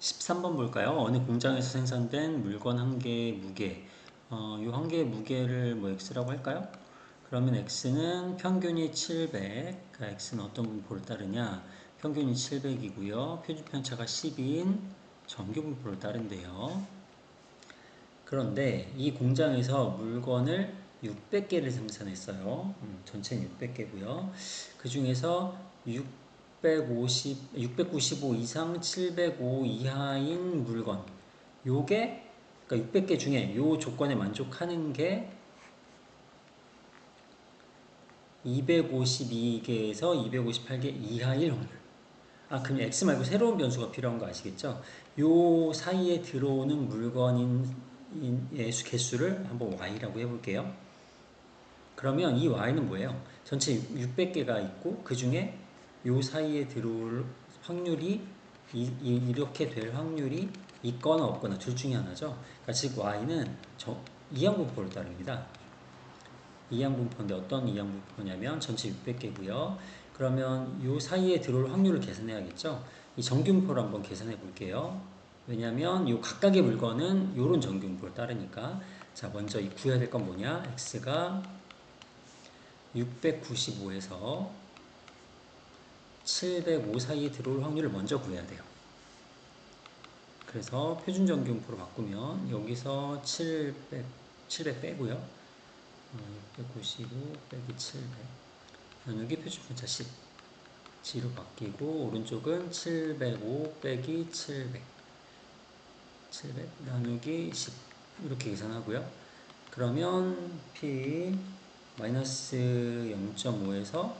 13번 볼까요? 어느 공장에서 생산된 물건 한 개의 무게. 어, 이한 개의 무게를 뭐 x라고 할까요? 그러면 x는 평균이 700 그러니까 x는 어떤 분포를 따르냐? 평균이 700이고요. 표준 편차가 10인 정규 분포를 따른대요. 그런데 이 공장에서 물건을 600개를 생산했어요. 음, 전체는 600개고요. 그 중에서 6 650, 695 이상 705 이하인 물건 요게 그러니까 600개 중에 요 조건에 만족하는 게 252개에서 258개 이하일 확률 아 그럼 x 말고 새로운 변수가 필요한 거 아시겠죠? 요 사이에 들어오는 물건인 개수를 한번 y라고 해볼게요 그러면 이 y는 뭐예요? 전체 600개가 있고 그 중에 요 사이에 들어올 확률이 이, 이 렇게될 확률이 있거나 없거나 둘 중에 하나죠. 그러니까 즉 y는 저, 이항분포를 따릅니다. 이항분포인데 어떤 이항분포냐면 전체 600개고요. 그러면 요 사이에 들어올 확률을 계산해야겠죠. 이 정균포를 한번 계산해 볼게요. 왜냐하면 요 각각의 물건은 요런 정균포를 따르니까 자 먼저 구해야 될 건 뭐냐 x가 695에서 705 사이에 들어올 확률을 먼저 구해야 돼요. 그래서 표준 정규음포로 바꾸면 여기서 700, 700 빼고요. 695 빼기 700 나누기 표준 편차 10 G로 바뀌고 오른쪽은 705 빼기 700 700 나누기 10 이렇게 계산하고요. 그러면 P 마이너스 0.5에서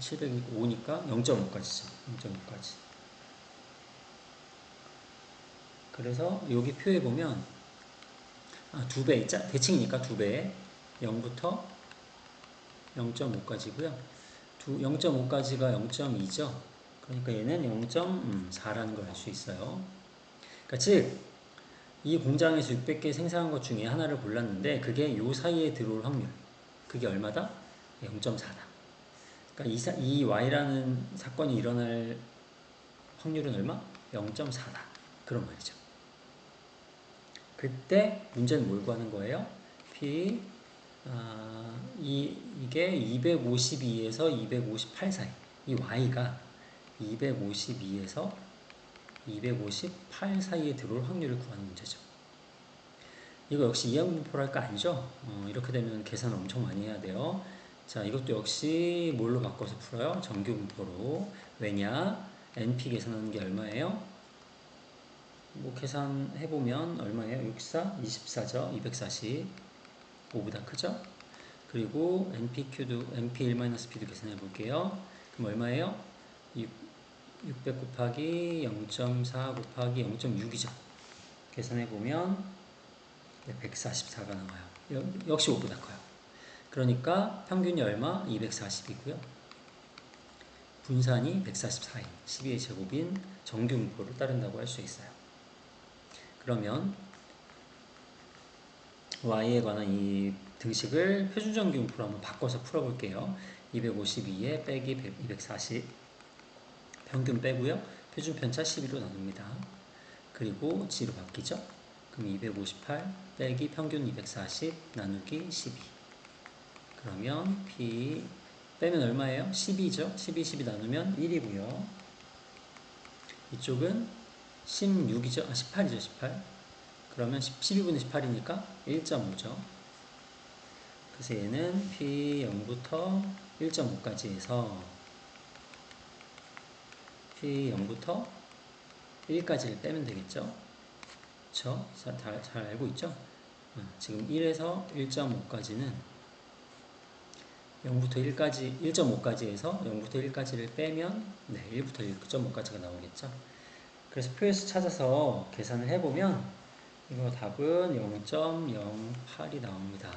705니까 0.5까지죠. 0.5까지. 그래서 여기 표에 보면 아, 두 배, 대칭이니까 두 배, 0부터 0.5까지고요. 0.5까지가 0.2죠. 그러니까 얘는 0.4라는 걸 알 수 있어요. 그러니까 즉, 이 공장에서 600개 생산한 것 중에 하나를 골랐는데 그게 요 사이에 들어올 확률. 그게 얼마다? 0.4다. 그러니까 이, 사, 이 y라는 사건이 일어날 확률은 얼마? 0.4다. 그런 말이죠. 그때 문제는 뭘 구하는 거예요? P 아, 이, 이게 252에서 258 사이 이 y가 252에서 258 사이에 들어올 확률을 구하는 문제죠. 이거 역시 이항분포랄까 아니죠? 어, 이렇게 되면 계산을 엄청 많이 해야 돼요. 자, 이것도 역시 뭘로 바꿔서 풀어요? 정규분포로. 왜냐? NP 계산하는 게 얼마예요? 뭐 계산해보면 얼마예요? 64, 24죠? 240. 5보다 크죠? 그리고 NPQ도, NP1-P도 계산해 볼게요. 그럼 얼마예요? 6, 600 곱하기 0.4 곱하기 0.6이죠. 계산해 보면 144가 나와요. 역시 5보다 커요. 그러니까 평균이 얼마? 240이고요. 분산이 144인 12의 제곱인 정규분포를 따른다고 할 수 있어요. 그러면 y에 관한 이 등식을 표준정규분포로 한번 바꿔서 풀어볼게요. 252에 빼기 240 평균 빼고요. 표준 편차 12로 나눕니다. 그리고 g로 바뀌죠. 그럼 258 빼기 평균 240 나누기 12 그러면 P 빼면 얼마예요? 12죠? 12, 12 나누면 1이고요. 이쪽은 16이죠? 아, 18이죠, 18. 그러면 12분의 18이니까 1.5죠. 그래서 얘는 P 0부터 1.5까지 해서 P 0부터 1까지를 빼면 되겠죠. 그쵸? 잘, 잘 알고 있죠? 어, 지금 1에서 1.5까지는 0부터 1까지 1.5까지 해서 0부터 1까지를 빼면 네, 1부터 1.5까지가 나오겠죠. 그래서 표에서 찾아서 계산을 해보면 이거 답은 0.08이 나옵니다.